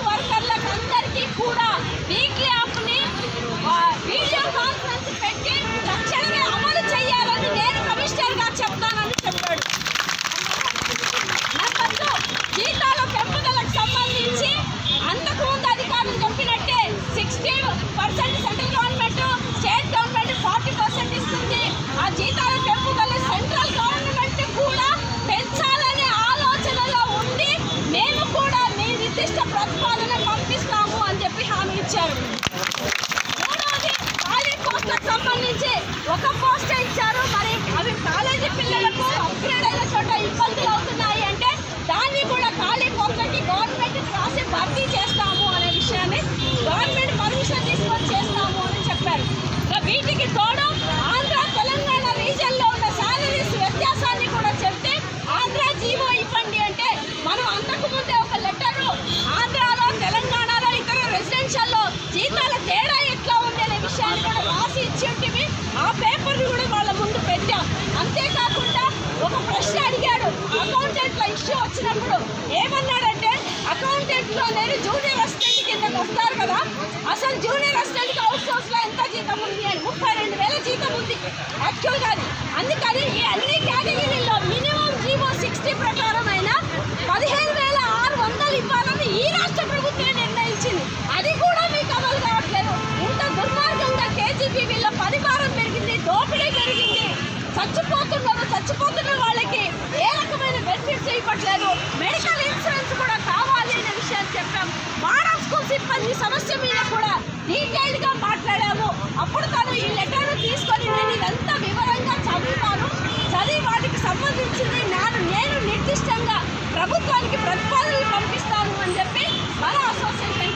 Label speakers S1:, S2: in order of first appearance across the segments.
S1: Government అందరికీ కూడా weekly ఆఫ్ని video conference పెట్టి అమలు చేయాలని నేను కమిషనర్ చెప్తానని చెప్పాడు. అసలు జీతాల పెంపుదలకు సంబంధించి అంతకుముందు అధికారులు చెప్పినట్టే సిక్స్టీ పర్సెంట్ నుంచి ఒక పోస్టర్ ఇచ్చారు మరి అవి కాలేజీ పిల్లలకు అప్గ్రేడ్ అయిన చోట ఇబ్బందులు అవుతున్నాయి అంటే దాన్ని కూడా ఖాళీ పోస్టులకి గవర్నమెంట్ రాసి భర్తీ చేస్తాము అనే విషయాన్ని గవర్నమెంట్ పర్మిషన్ తీసుకొని చేస్తాము అని చెప్పారు. వీటికి తోడు విషయం వచ్చినప్పుడు ఏమన్నాడంటే అకౌంటెంట్లో లేని జూనియర్ అసిస్టెంట్ కిందకు వస్తారు కదా. అసలు జూనియర్ అసిస్టెంట్కి అవుట్ సోర్స్లో ఎంత జీతం ఉంది అని? ముప్పై రెండు వేల జీతం ఉంది. యాక్చువల్గానే అందుకని ఈ అన్ని కేటగిరీల్లో మినిమం జీవో సిక్స్టీ ప్రకారమైన పదిహేను చచ్చిపోతున్నారు చచ్చిపోతున్న వాళ్ళకి ఏ రకమైన బెనిఫిట్స్ ఇవ్వట్లేదు మెడికల్ ఇన్సూరెన్స్ కూడా కావాలి అనే విషయాన్ని చెప్పాం. మోడల్ స్కూల్ సిబ్బంది సమస్య మీద కూడా డీటెయిల్డ్గా మాట్లాడాము. అప్పుడు తను ఈ లెటర్ తీసుకొని నేను ఇదంతా వివరంగా చదువుతాను. చదివి వాటికి సంబంధించింది నేను నేను నిర్దిష్టంగా ప్రభుత్వానికి ప్రతిపాదనలు పంపిస్తాను అని చెప్పి మన
S2: అసోసియేషన్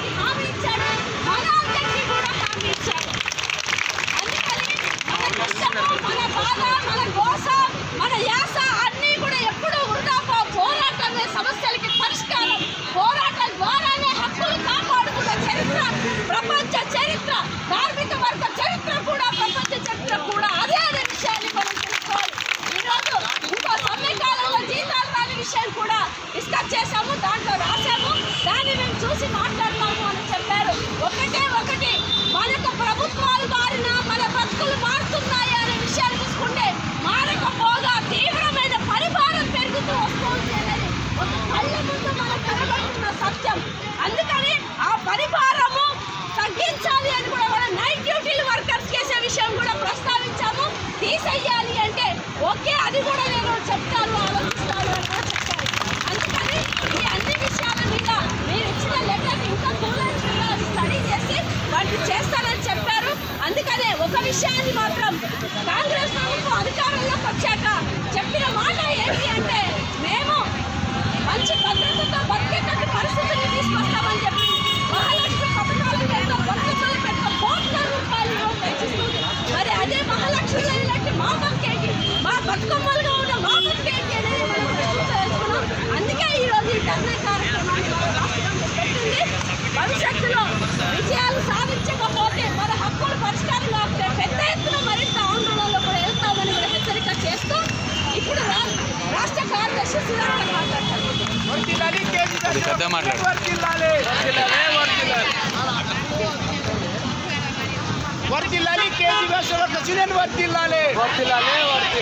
S2: ప్రెసిడెంట్ వర్తిల్లాలి.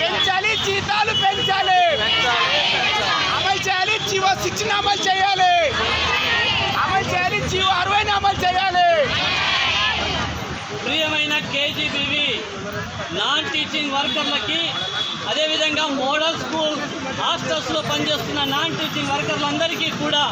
S2: పెంచాలి జీతాలు పెంచాలి. అమలు చేయాలి జీవో శిక్షణ అమలు చేయాలి. అమలు చేయాలి జీవో అరవై అమలు చేయాలి.
S3: ప్రియమైన కేజీబీవి నాన్ టీచింగ్ వర్కర్లకి అదేవిధంగా మోడల్ స్కూల్ హాస్టల్స్లో పనిచేస్తున్న నాన్ టీచింగ్ వర్కర్లందరికీ కూడా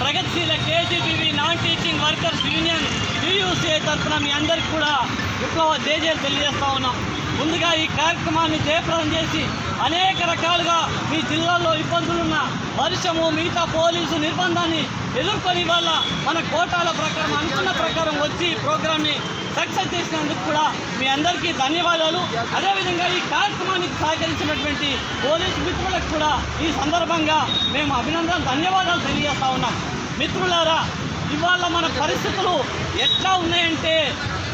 S3: ప్రగతిశీల KGBV non teaching workers union UUCA తరఫున మీ అందరికీ కూడా విప్లవ జేజేలు తెలియజేస్తా ఉన్నాం. ముందుగా ఈ కార్యక్రమాన్ని జయప్రదం చేసి అనేక రకాలుగా మీ జిల్లాలో ఇబ్బందులున్న వర్షము మిగతా పోలీసు నిర్బంధాన్ని ఎదుర్కొని వల్ల మన కోటాల ప్రకారం అనుకున్న ప్రకారం వచ్చి ప్రోగ్రామ్ని సక్సెస్ చేసినందుకు కూడా మీ అందరికీ ధన్యవాదాలు. అదేవిధంగా ఈ కార్యక్రమానికి సహకరించినటువంటి పోలీసు మిత్రులకు కూడా ఈ సందర్భంగా మేము అభినందన ధన్యవాదాలు తెలియజేస్తా ఉన్నాం. మిత్రులారా ఇవాళ మన పరిస్థితులు ఎట్లా ఉన్నాయంటే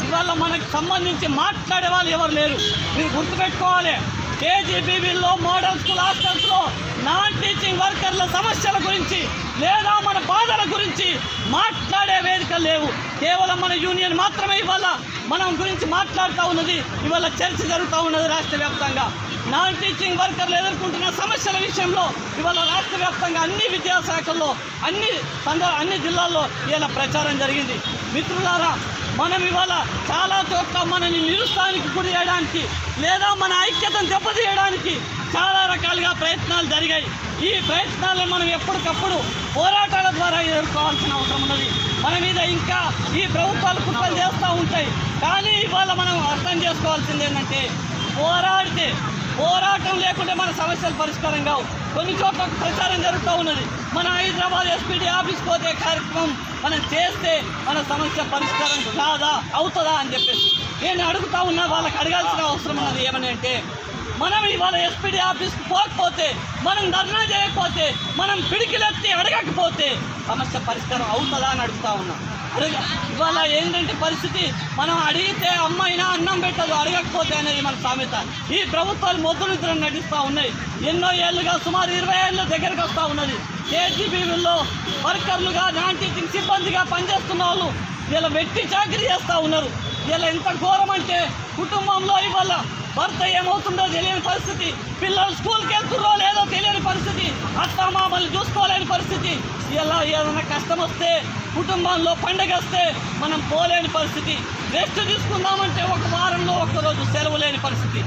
S3: ఇవాళ మనకు సంబంధించి మాట్లాడే వాళ్ళు ఎవరు లేరు. మీరు గుర్తుపెట్టుకోవాలి. కేజీబీబీలో మోడల్ స్కూల్ హాస్టల్స్లో నాన్ టీచింగ్ వర్కర్ల సమస్యల గురించి లేదా మన బాధల గురించి మాట్లాడే వేదిక లేవు. కేవలం మన యూనియన్ మాత్రమే ఇవాళ మనం గురించి మాట్లాడుతూ ఉన్నది. ఇవాళ చర్చ జరుగుతూ ఉన్నది రాష్ట్ర వ్యాప్తంగా. నాన్ టీచింగ్ వర్కర్లు ఎదుర్కొంటున్న సమస్యల విషయంలో ఇవాళ రాష్ట్ర వ్యాప్తంగా అన్ని విద్యాశాఖల్లో అన్ని సంద అన్ని జిల్లాల్లో ఇవాళ ప్రచారం జరిగింది. మిత్రులారా మనం ఇవాళ చాలా చోట్ల మనని నిరుత్సాహానికి గురి చేయడానికి లేదా మన ఐక్యతను దెబ్బతీయడానికి చాలా రకాలుగా ప్రయత్నాలు జరిగాయి. ఈ ప్రయత్నాలను మనం ఎప్పటికప్పుడు పోరాటాల ద్వారా ఎదుర్కోవాల్సిన అవసరం ఉన్నది. మన మీద ఇంకా ఈ ప్రభుత్వాలు కుట్రలు చేస్తూ ఉంటాయి. కానీ ఇవాళ మనం అర్థం చేసుకోవాల్సింది ఏంటంటే పోరాడితే పోరాటం లేకుంటే మన సమస్యలు పరిష్కారం కావు. కొన్ని చోట్ల ప్రచారం జరుగుతూ ఉన్నది. మన హైదరాబాద్ ఎస్పీడీ ఆఫీస్ పోతే కార్యక్రమం మనం చేస్తే మన సమస్య పరిష్కారం కాదా అవుతుందా అని చెప్పేసి. నేను అడుగుతా ఉన్నా వాళ్ళకి అడగాల్సిన అవసరం ఉన్నది ఏమని అంటే మనం ఇవాళ ఎస్పీడీ ఆఫీస్కి పోకపోతే మనం ధర్నా చేయకపోతే మనం పిడికిలెత్తి అడగకపోతే సమస్య పరిష్కారం అవుతుందా అని అడుగుతా ఉన్నాం. ఇవాళ ఏంటంటే పరిస్థితి? మనం అడిగితే అమ్మైనా అన్నం పెట్టదు అడగకపోతే అనేది మన సామెత. ఈ ప్రభుత్వాలు మొద్దునిద్ర నటిస్తూ ఉన్నాయి. ఎన్నో ఏళ్ళుగా సుమారు ఇరవై ఏళ్ళ దగ్గరకు వస్తూ ఉన్నది. కేజీబీవీల్లో వర్కర్లుగా నాన్ టీచింగ్ సిబ్బందిగా పనిచేస్తున్న వాళ్ళు వీళ్ళ వెట్టి చాకరీ చేస్తూ ఉన్నారు. వీళ్ళ ఎంత ఘోరం అంటే కుటుంబంలో ఇవాళ భర్త ఏమవుతుందో తెలియని పరిస్థితి. పిల్లలు స్కూల్కి వెళ్తుర్రో లేదో తెలియని పరిస్థితి. అత్త మామల్ని చూసుకోలేని పరిస్థితి. ఇలా ఏదైనా కష్టం వస్తే కుటుంబంలో పండగ వస్తే మనం పోలేని పరిస్థితి. రెస్ట్ తీసుకుందామంటే ఒక వారంలో ఒక్కరోజు సెలవు లేని పరిస్థితి.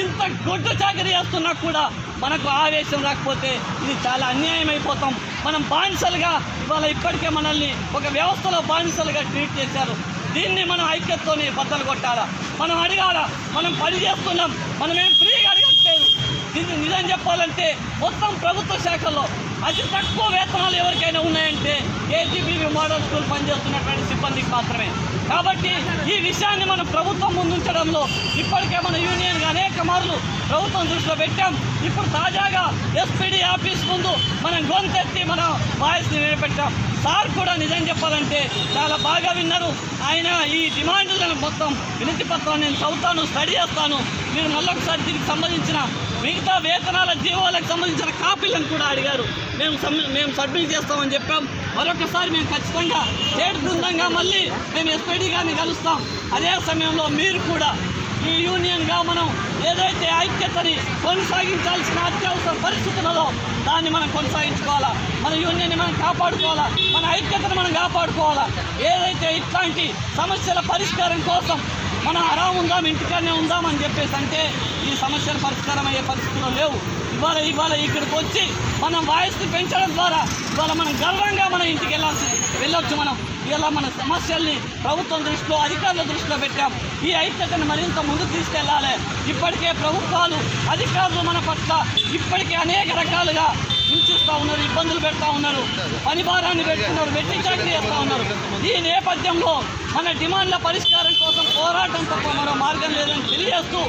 S3: ఇంత గొడ్డు చాకరీ చేస్తున్నా కూడా మనకు ఆవేశం రాకపోతే ఇది చాలా అన్యాయం అయిపోతాం. మనం బానిసలుగా ఇవాళ ఇప్పటికే మనల్ని ఒక వ్యవస్థలో బానిసలుగా ట్రీట్ చేశారు. దీన్ని మనం ఐక్యతతోని బద్దలు కొట్టాలా? మనం అడగాల? మనం పని చేస్తున్నాం. మనం ఏం ఫ్రీగా అడగట్లేదు. దీన్ని నిజం చెప్పాలంటే మొత్తం ప్రభుత్వ శాఖల్లో అతి తక్కువ వేతనాలు ఎవరికైనా ఉన్నాయంటే ఏజీబీవీ మోడల్ స్కూల్ పనిచేస్తున్నటువంటి సిబ్బందికి మాత్రమే. కాబట్టి ఈ విషయాన్ని మనం ప్రభుత్వం ముందుంచడంలో ఇప్పటికే మన యూనియన్గా అనేక మార్లు ప్రభుత్వం దృష్టిలో పెట్టాం. ఇప్పుడు తాజాగా ఎస్పీడీ ఆఫీస్ ముందు మనం గొంతెత్తి మన వాయిస్ని నిలబెట్టాం సార్ కూడా నిజం చెప్పాలంటే చాలా బాగా విన్నారు. ఆయన ఈ డిమాండ్లను మొత్తం వినతి పత్రాన్ని నేను చదువుతాను స్టడీ చేస్తాను. మీరు మళ్ళొకసారి దీనికి సంబంధించిన మిగతా వేతనాల జీవోలకు సంబంధించిన కాపీలను కూడా అడిగారు. మేము మేము సబ్మిట్ చేస్తామని చెప్పాం. మరొకసారి మేము ఖచ్చితంగా స్టేట్ బృందంగా మళ్ళీ మేము ఎస్పీడీ గారిని కలుస్తాం. అదే సమయంలో మీరు కూడా ఈ యూనియన్గా మనం ఏదైతే ఐక్యతని కొనసాగించాల్సిన అత్యవసర పరిస్థితులలో దాన్ని మనం కొనసాగించుకోవాలా? మన యూనియన్ని మనం కాపాడుకోవాలా? మన ఐక్యతను మనం కాపాడుకోవాలా? ఏదైతే ఇట్లాంటి సమస్యల పరిష్కారం కోసం మనం ఆరాం ఉందాం ఇంటికాడనే ఉందాం అని చెప్పేసి అంటే ఈ సమస్యలు పరిష్కారం అయ్యే పరిస్థితులు లేవు. ఇవాళ ఇవాళ ఇక్కడికి వచ్చి మనం వాయిస్ని పెంచడం ద్వారా ఇవాళ మనం గర్వంగా మన ఇంటికి వెళ్ళాల్సి వెళ్ళొచ్చు మనం. ఇలా మన సమస్యల్ని ప్రభుత్వం దృష్టిలో అధికారుల దృష్టిలో పెట్టాం. ఈ ఐక్యతను మరింత ముందుకు తీసుకెళ్ళాలి. ఇప్పటికే ప్రభుత్వాలు అధికారులు మన పట్ల ఇప్పటికే అనేక రకాలుగా హింసిస్తూ ఉన్నారు ఇబ్బందులు పెడతా ఉన్నారు పని భారాన్ని పెడుతున్నారు వెట్టి చాకరీ చేస్తూ ఉన్నారు. ఈ నేపథ్యంలో మన డిమాండ్ల పరిష్కారం పోరాటం తప్ప మరో మార్గం లేదని తెలియజేస్తూ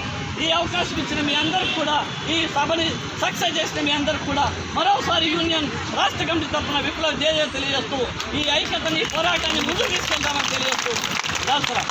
S3: ఈ అవకాశం ఇచ్చిన మీ అందరికి కూడా ఈ సభని సక్సెస్ చేసిన మీ అందరికి కూడా మరోసారి యూనియన్ రాష్ట్ర కమిటీ తరఫున విప్లవ జయ తెలియజేస్తూ ఈ ఐక్యతని పోరాటాన్ని ముందుకు తీసుకెళ్తామని తెలియజేస్తూ. దాసరా